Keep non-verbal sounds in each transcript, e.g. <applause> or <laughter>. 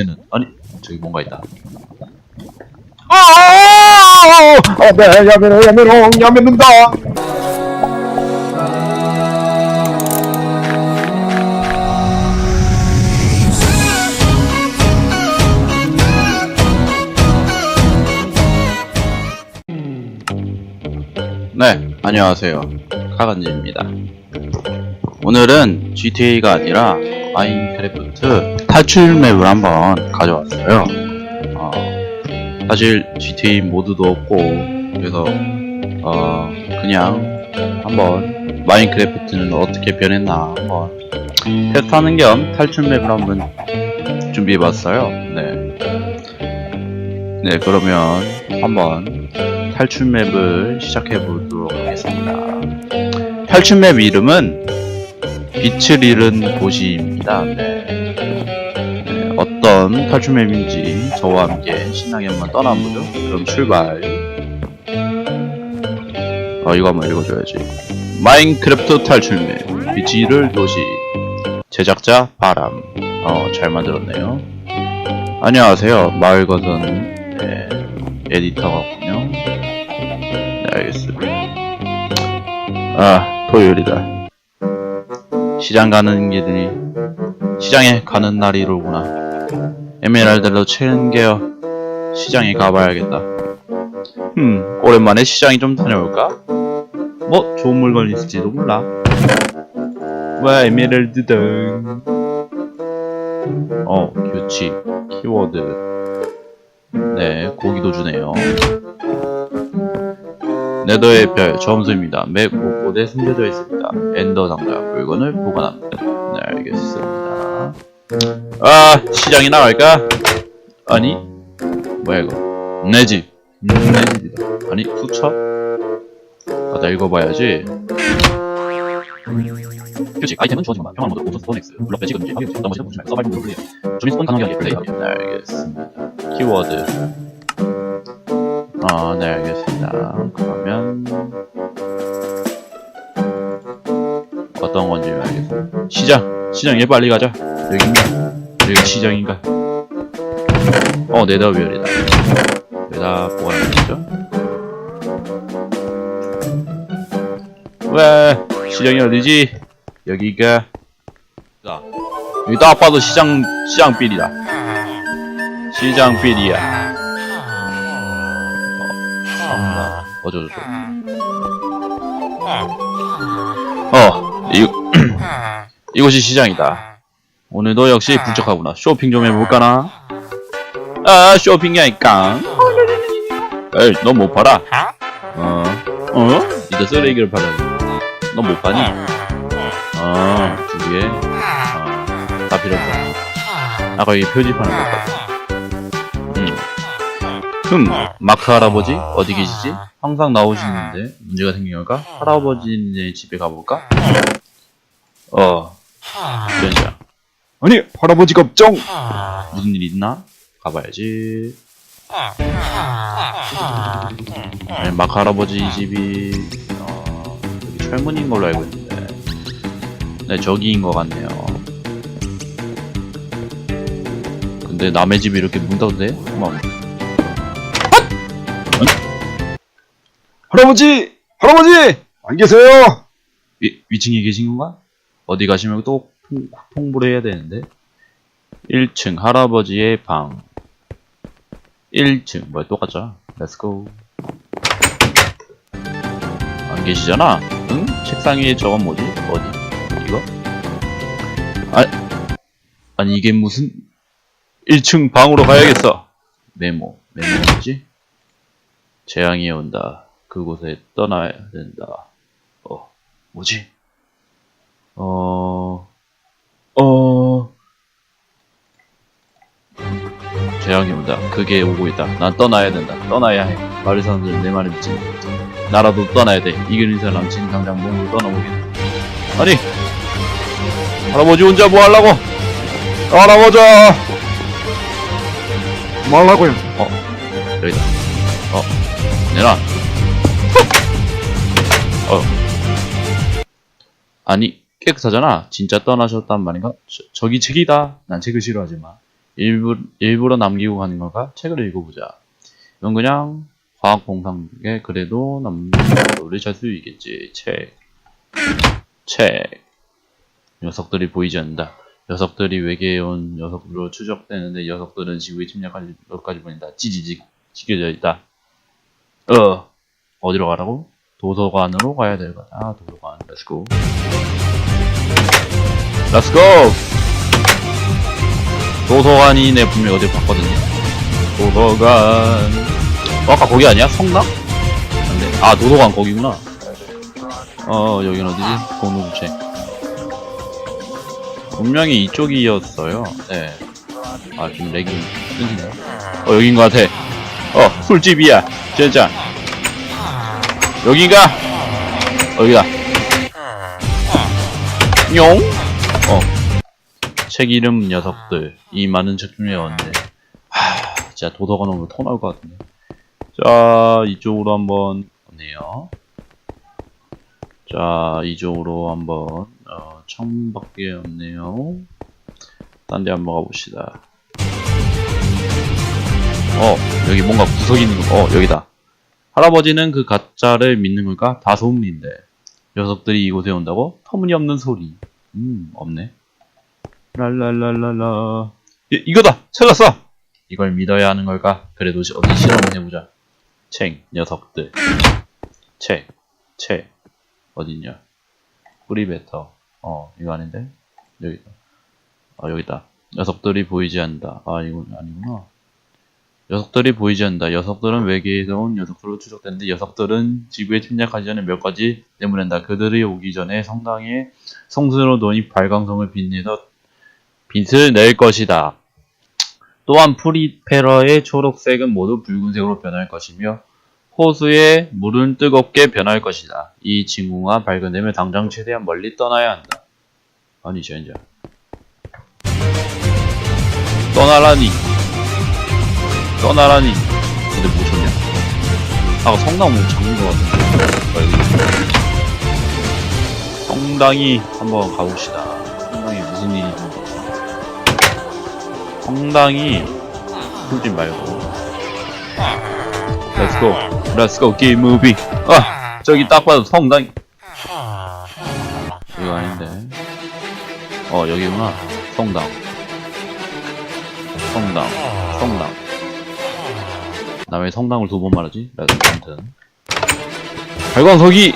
쟤는 아니 저기 뭔가 있다. 야메로, 야메로, 야메는다. 네, 안녕하세요. 카간지입니다. 오늘은 GTA가 아니라 마인크래프트 탈출 맵을 한번 가져왔어요. 어, 사실 GTA 모드도 없고 그래서 어, 그냥 한번 마인크래프트는 어떻게 변했나 한번 테스트하는 겸 탈출 맵을 한번 준비해봤어요. 네. 네, 그러면 한번 탈출 맵을 시작해 보도록 하겠습니다. 탈출 맵 이름은 빛을 잃은 도시입니다. 네. 네, 어떤 탈출 맵인지 저와 함께 신나게 한번 떠나보죠. 그럼 출발. 어, 이거 한번 읽어줘야지. 마인크래프트 탈출 맵, 빛이 잃을 도시. 제작자 바람. 어, 잘 만들었네요. 안녕하세요. 마을 거선 네, 에디터가군요. 네, 알겠습니다. 아, 토요일이다. 시장 가는 길이, 시장에 가는 날이로구나. 에메랄드로 챙겨 시장에 가봐야겠다. 음, 오랜만에 시장에 좀 다녀올까? 뭐, 좋은 물건 있을지도 몰라. 와, 에메랄드 등. 어, 규칙, 키워드. 네, 고기도 주네요. 네더의 별 점수입니다. 맵 곳곳에 숨겨져 있습니다. 엔더 상자 물건을 보관합니다. 네, 알겠습니다. 아, 시장에 나갈까? 아니, 뭐야 이거? 내 집. 음, 내 집이다. 아니, 후처? 아, 나 읽어봐야지. 규칙, 아이템은 주어진 것만 평화 모드, 오토 스톤엑스, 블럭 배치 금지, 확인 넘어지는 보시면 서바이브 모드 플레이. 조민 스폰 가능하게 플레이하기. 네, 알겠습니다. 키워드. 아, 네, 알겠습니다. 그러면 어떤 건지 알겠습니다. 시장, 시장에 빨리 가자. 여긴가? 여기 시장인가? 어, 네더별이다. 여기다 보관하시죠. 왜 시장이 어디지? 여기가 자, 여기 딱 봐도 시장 시장 빌이다. 시장 빌이야. 어, 어쩌저쩌. 이곳이 시장이다. 오늘도 역시 불적하구나. 쇼핑 좀 해볼까나? 아, 쇼핑이 아니까. 에이, 너 못 팔아? 어, 어? 이제 쓰레기를 팔아. 너 못 파니? 어, 두 개. 어, 다 필요 없어. 아까 이 표지판을 못 봤어. 음. 흠, 마크 할아버지? 어디 계시지? 항상 나오시는데 문제가 생긴 걸까? 할아버지네 집에 가볼까? 어, 변시야. 아니, 할아버지가 업종. 무슨 일 있나? 가봐야지. 아니, 마크 할아버지 집이, 어, 여기 철문인 걸로 알고 있는데. 네, 저기인 것 같네요. 근데 남의 집이 이렇게 문 닫아도 돼? 어머, 할아버지! 할아버지! 안 계세요? 위, 위층에 계신 건가? 어디 가시면 또 통, 통보를 해야 되는데 1층 할아버지의 방 1층 뭐야 똑같죠? 렛츠고 안 계시잖아? 응? 책상 위에 저건 뭐지? 어디? 이거? 아, 아니 이게 무슨 1층 방으로 가야겠어 메모 메모 뭐지? 재앙이 온다 그곳에 떠나야 된다 어 뭐지? 어, 어, 재앙이 온다. 그게 오고 있다. 난 떠나야 된다. 떠나야 해. 마을 사람들 내 말을 믿지. 나라도 떠나야 돼. 이기는 사람 지금 당장 몸으로 떠나보겠다. 아니, 할아버지 혼자 뭐 하려고? 할아버지! 뭐 하려고요? 여기다. 어, 내놔. 어. 아니, 깨끗하잖아. 진짜 떠나셨단 말인가? 저, 저기 책이다. 난 책을 싫어하지만. 일부, 일부러 남기고 가는 건가? 책을 읽어보자. 이건 그냥 과학 공상에 그래도 남겨를 수 있겠지. 책. 책. 녀석들이 보이지 않는다. 녀석들이 외계에 온 녀석으로 추적되는데 녀석들은 지구에 침략할 것까지 보인다. 찌지직 지켜져 있다. 어 어디로 가라고? 도서관으로 가야 될 거다. 아, 도서관. 렛츠고. 렛츠고! 도서관이 내 분명히 어디 봤거든요. 도서관. 어, 아까 거기 아니야? 성당? 안돼. 아, 도서관 거기구나. 어, 여긴 어디지? 공동체. 분명히 이쪽이었어요. 네. 아, 지금 렉이 끊기네. 어, 여긴 것 같아. 어, 술집이야. 진짜. 여기가 어, 여기다 용? 어. 책 이름 녀석들 이 많은 책 중에 왔는데 하 진짜 도서관 오면 토 나올 것 같은데 자 이쪽으로 한번 오네요 자 이쪽으로 한번 어, 창밖에 없네요 딴 데 한번 가봅시다 어 여기 뭔가 구석이 있는 거 어 여기다 할아버지는 그 가짜를 믿는 걸까? 다 소문인데. 녀석들이 이곳에 온다고? 터무니없는 소리. 음, 없네. 랄랄랄랄라. 이, 이거다! 찾았어! 이걸 믿어야 하는 걸까? 그래도 시- 어디 실험을 해보자. 책, 녀석들. 책, 책. 어딨냐? 뿌리 베터. 어, 이거 아닌데? 여기다. 아, 여기다. 녀석들이 보이지 않는다. 아, 이건 아니구나. 녀석들이 보이지 않는다. 녀석들은 외계에서 온 녀석들로 추적되는데 녀석들은 지구에 침략하기 전에 몇 가지 내보낸다. 그들이 오기 전에 성당에 성스러운 논이 발광성을 빛내서 빛을 낼 것이다. 또한 프리페러의 초록색은 모두 붉은색으로 변할 것이며 호수의 물은 뜨겁게 변할 것이다. 이 징후가 발견되면 당장 최대한 멀리 떠나야 한다. 아니죠, 이제. 떠나라니. 떠나라니. 근데 뭐 줬냐? 아까 성당 뭐 잡는 거 같은데. 성당이 한번 가봅시다. 성당이 무슨 일이 좀. 성당이 풀지 말고. Let's go. Game movie. 아! 저기 딱 봐도 성당. 이거 아닌데. 어, 여기구나. 성당. 성당. 성당. 나왜 성당을 두 번 말하지? 아무튼. 발광석이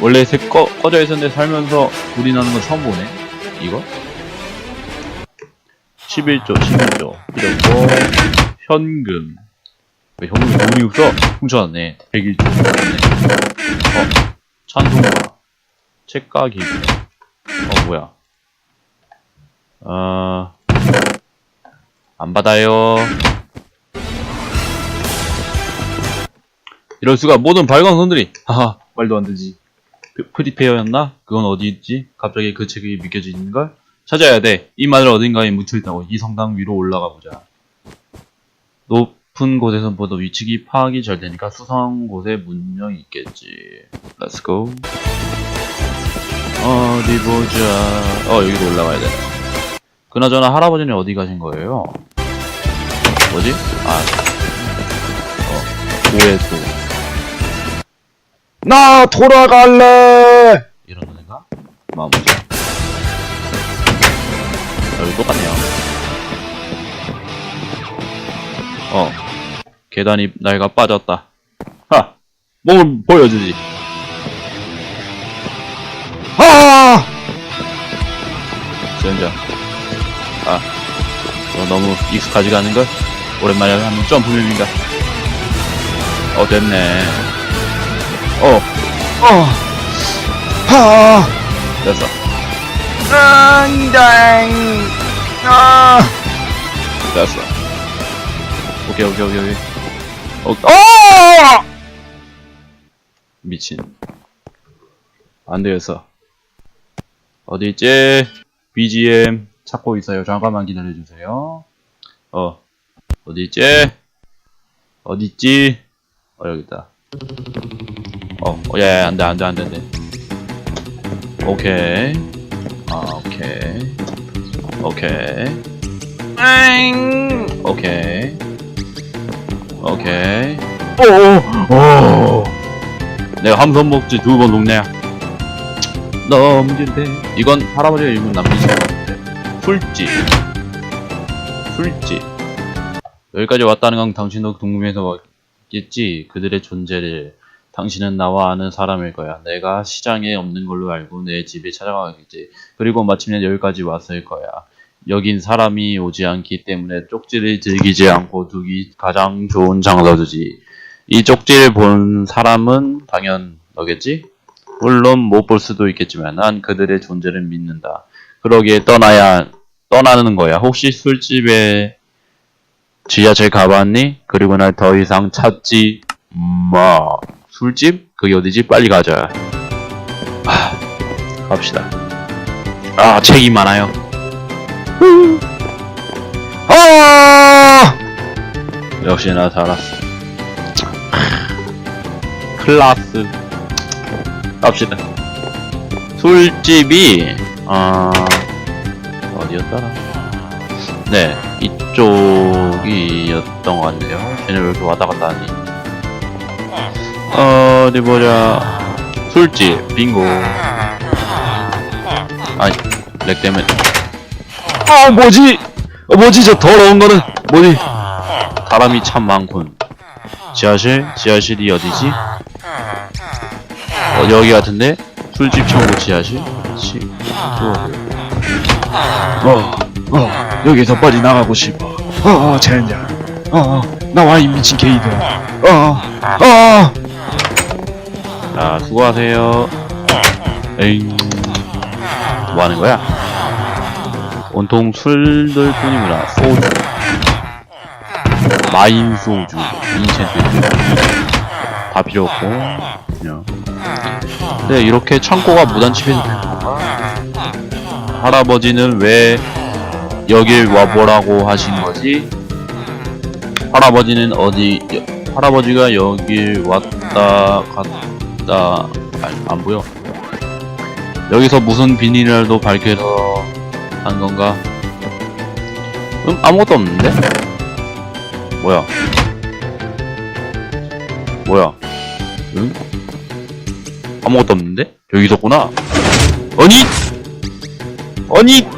원래 새 꺼, 꺼져 있었는데 살면서 불이 나는 건 처음 보네. 이거? 11조 11조. 이러고 현금. 왜 현금이 돈이 없어? 훔쳐왔네. 101조. 어 찬송가. 책가기. 어 뭐야. 어... 안 받아요 이럴 수가 모든 발광 선들이 하하 말도 안 되지 프- 프리페어였나? 그건 어디 있지? 갑자기 그 책이 믿겨지는 걸 찾아야 돼. 이 마을 어딘가에 묻혀 있다고. 이 성당 위로 올라가 보자. 높은 곳에서 보다 위치기 파악이 잘 되니까 수상한 곳에 분명히 있겠지. Let's go. 어디 보자. 어 여기로 올라가야 돼. 그나저나 할아버지는 어디 가신 거예요? 뭐지? 아, 어, 고해소. 나 돌아갈래. 이런 애가? 마무리자 여기 똑같네요. 어. 계단이 날가 빠졌다. 하! 몸을 보여주지. 아! 전자 아. 너 너무 익숙하지가 않은걸? 오랜만에 하는 점프맵인가 어 됐네 어 어. 아! 됐어 땡땡. 아! 됐어 오케이 오케이 오케이 오케이 어, 어! 미친. 안 되겠어. 어디 있지? BGM 찾고 있어요. 잠깐만 기다려주세요. 어, 어디 있지? 어디 있지? 어, 여기 있다. 어, 어, 야, 야, 안 돼, 안 돼, 안 돼, 안 돼. 오케이. 아, 오케이. 오케이. 오케이. 오케이. 오 오 내가 함선 목지 두 번 녹냐? 넘긴데. 이건 할아버지가 입은 같은데. 술집. 술집. 여기까지 왔다는 건 당신도 궁금해서 왔겠지. 그들의 존재를. 당신은 나와 아는 사람일 거야. 내가 시장에 없는 걸로 알고 내 집에 찾아가겠지. 그리고 마침내 여기까지 왔을 거야. 여긴 사람이 오지 않기 때문에 쪽지를 즐기지 않고 두기 가장 좋은 장소지. 이 쪽지를 본 사람은 당연 너겠지? 물론 못 볼 수도 있겠지만 난 그들의 존재를 믿는다. 그러기에 떠나야 떠나는 거야. 혹시 술집에 지하철 가봤니? 그리고 날 더 이상 찾지 마. 술집? 그게 어디지? 빨리 가자. 아, 갑시다. 아, 책이 많아요. 아 역시나 살았어. 클라스. 갑시다. 술집이, 아, 어디였더라? 네, 이쪽이었던 것 같네요. 쟤네 왜 이렇게 왔다 갔다 하니? 어, 어디 보자. 술집, 빙고. 아니, 렉 때문에. 아, 뭐지 어, 뭐지 저 더러운 거는 뭐지 사람이 참 많군. 지하실? 지하실이 어디지? 어, 여기 같은데? 술집 청구 지하실? 시, 또, 어, 어, 여기서 빨리 나가고 싶어. 어, 어, 젠장. 어, 어, 나와 이 미친 게이들. 어, 어, 자, 수고하세요. 에잉. 뭐 하는 거야? 온통 술들 뿐이구나. 소주. 마인 소주. 인챈트. 다 필요 없고. 그냥. 네, 이렇게 창고가 건가? 할아버지는 왜 여길 와보라고 하신 거지? 할아버지는 어디, 여- 할아버지가 여길 왔다 갔다, 아니, 안 보여. 여기서 무슨 비밀이라도 밝혀서 한 건가? 음, 아무것도 없는데? 뭐야? 뭐야? 응? 아무것도 없는데? 여기 있었구나? 아니! 아니!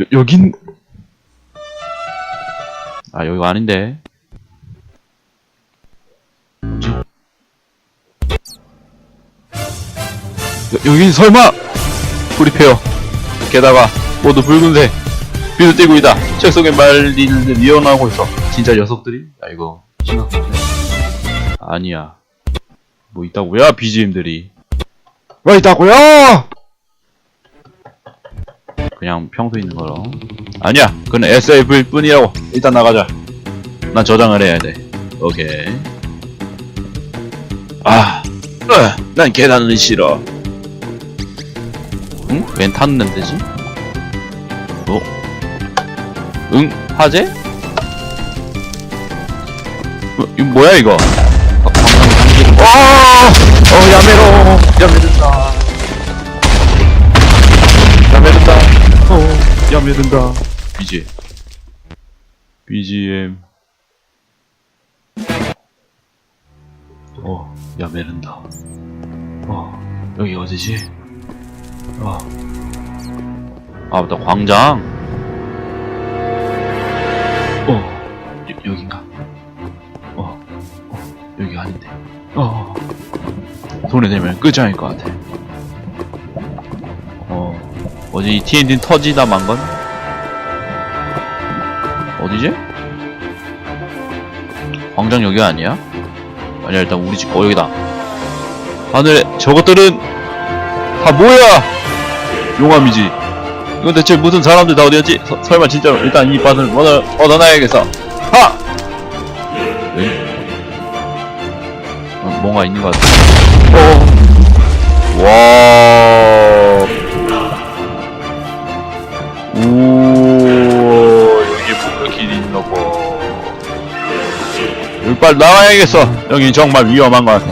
여, 여긴, 아, 여기가 아닌데. 여, 여긴 설마! 프리페어. 게다가, 모두 붉은색. 비도 띄고 있다. 책 속에 말리는 이어나오고 있어. 진짜 녀석들이? 야, 이거, 심각한데. 아니야. 뭐 있다고요, BGM들이. 뭐 있다고요? 그냥 평소에 있는 거로. 아니야, 그건 SF일 뿐이라고. 일단 나가자. 난 저장을 해야 돼. 오케이. 아, 으, 난 계단은 싫어. 응? 웬 타는 냄새지? 어? 응? 화재? 어, 이거 뭐야 이거? 방금 거. 아, 어, 야메로, 야메른다. 야메른다. 어, 야메른다. BGM. BGM. 어, 야, 메른다. 어, 여기 어디지? 어. 아, 맞다, 광장. 어, 여, 여긴가? 어, 어, 여기 아닌데. 어, 손에 대면 끝장일 것 같아. 어, 어디 TNT 터지다 만 건? 어디지? 광장 여기 아니야? 아니야 일단 우리 집어 여기다 하늘에 저것들은 다 뭐야 용암이지. 이건 대체 무슨 사람들 다 어디였지? 서- 설마 진짜로 일단 이 밭을 얻어, 얻어놔야겠어. 하! 에? 어, 뭔가 있는 것 같아. 어. 와. 우와 여기 뭔가 길이 있나 봐. 여기 빨리 나가야겠어. 여기 정말 위험한 것 같아.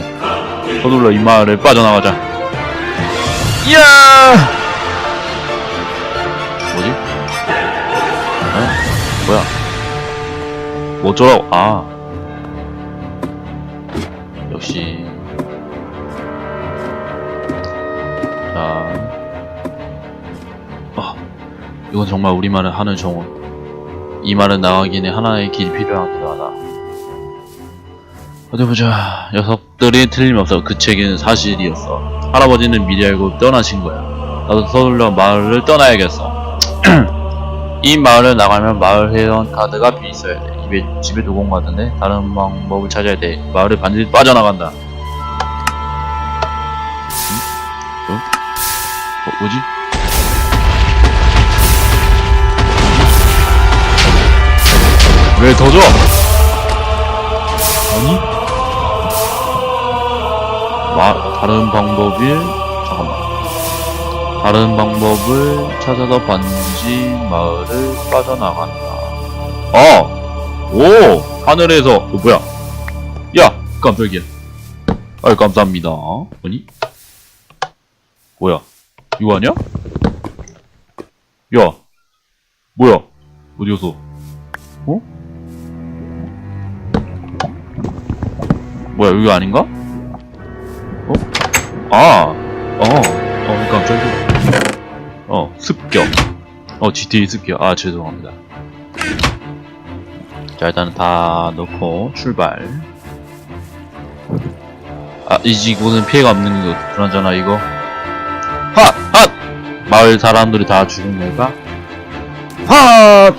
서둘러 이 마을을 빠져나가자. 이야 뭐지? 에? 뭐야? 뭐 어쩌라고? 아. 역시. 자. 아, 이건 정말 우리말을 하는 정원. 이 말은 나가기는 하나의 길이 필요하기도 하다 어디 보자. 녀석들이 틀림없어. 그 책은 사실이었어. 할아버지는 미리 알고 떠나신 거야. 나도 서둘러 마을을 떠나야겠어. <clears throat> 이 마을을 나가면 마을 회원 카드가 있어야 돼. 집에, 집에 두고 온 것 같은데? 다른 방법을 찾아야 돼. 마을을 반드시 빠져나간다. 응? 어? 어, 뭐지? 왜 더 줘? 아니? 마, 다른 방법일, 잠깐만. 다른 방법을 찾아서 반드시 마을을 빠져나간다. 어! 오! 하늘에서, 어, 뭐야? 야! 깜짝이야. 아이, 감사합니다. 뭐니? 뭐야? 이거 아니야? 야! 뭐야? 어디 갔어? 어? 뭐야, 여기 아닌가? 어? 아! 어, 어, 깜짝이야. 어, 습격. 어, GTA 습격. 아, 죄송합니다. 자, 일단은 다 넣고, 출발. 아, 이 지구는 피해가 없는 거, 그나저나 이거. 핫! 핫! 마을 사람들이 다 죽은 걸까? 핫!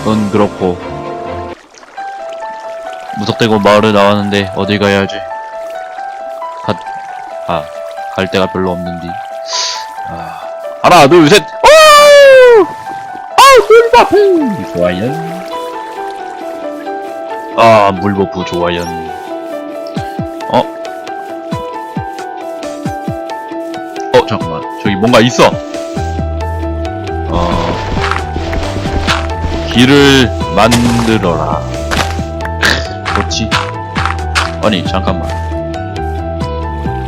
그건 그렇고. 무턱대고 마을을 나왔는데, 어디 가야 하지? 갓, 아, 갈 데가 별로 없는디. 아, 하나, 둘, 셋! 오! 아, 물버프! 좋아요. 아, 물버프 좋아요. 어? 어, 잠깐만. 저기 뭔가 있어. 어, 길을 만들어라. <laughs> 그렇지. 아니, 잠깐만.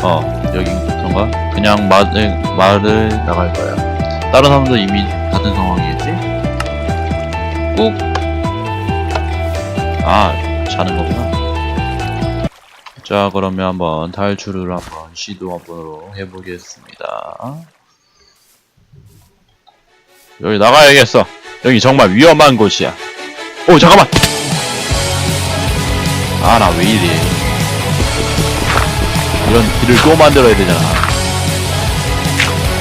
어, 여기부터인가? 그냥 말을, 말을 나갈 거야. 다른 사람도 이미 같은 상황이겠지? 꾹! 아, 자는 거구나. 자, 그러면 한번 탈출을 한번 시도 한번 해보겠습니다. 여기 나가야겠어. 여기 정말 위험한 곳이야. 오, 잠깐만! 아, 나 왜 이래. 이런 길을 또 만들어야 되잖아.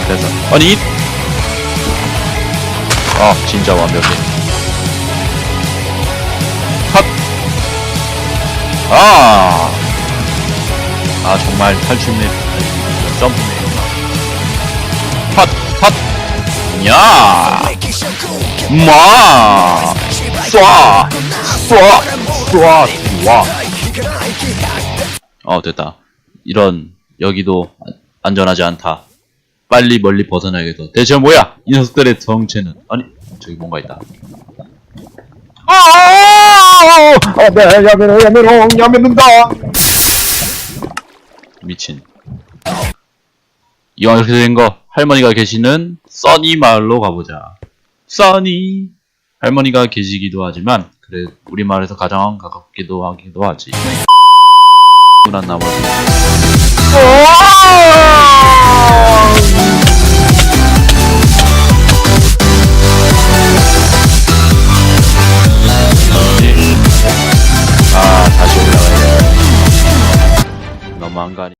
됐어. 아니, 이- 아, 진짜 완벽해. 컷! 아! 아, 정말 탈출맵, 점프맵이구나. 컷! 컷! 야! 마! 쏴! 쏴! 쏴! 와! 어, 됐다. 이런, 여기도 안- 안전하지 않다. 빨리 멀리 벗어나야겠어. 대체 뭐야? 이 녀석들의 정체는. 아니, 저기 뭔가 있다. 아, 네. 미친. 이왕 이렇게 된 거, 할머니가 계시는 써니 마을로 가보자. 써니. 할머니가 계시기도 하지만, 그래, 우리 마을에서 가장 가깝기도 하기도 하지. 난 나머지. 아, 다시 올라가야 돼. 너무 안 가니.